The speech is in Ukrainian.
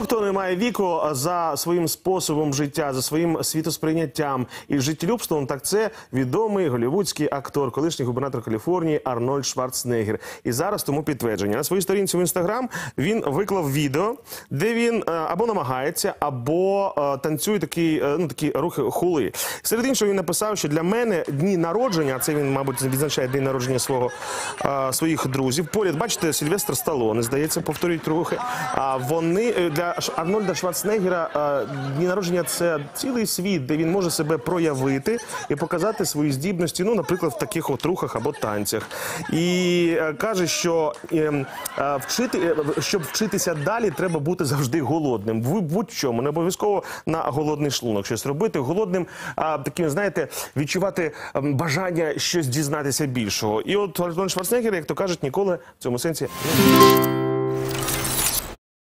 Ніхто не має віку за своїм способом життя, за своїм світосприйняттям і життєлюбством. Так це відомий голівудський актор, колишній губернатор Каліфорнії Арнольд Шварценеггер. І зараз тому підтвердження на своїй сторінці в інстаграм він виклав відео, де він е, або намагається, або е, танцює такі, е, ну такі рухи хули. Серед іншого він написав, що для мене дні народження, а це він, мабуть, відзначає день народження свого своїх друзів. Поряд бачите, Сільвестр Сталоне, здається, повторюють рухи. А вони е, Арнольда Шварценеггера дні народження це цілий світ, де він може себе проявити і показати свої здібності. Ну, наприклад, в таких от рухах або танцях. І е, каже, що ем, вчити, е, щоб вчитися далі, треба бути завжди голодним. В будь-чому, не обов'язково на голодний шлунок щось робити. Голодним таким, знаєте, відчувати ем, бажання щось дізнатися більшого. І от Арнольд Шварценеггер, як то кажуть, ніколи в цьому сенсі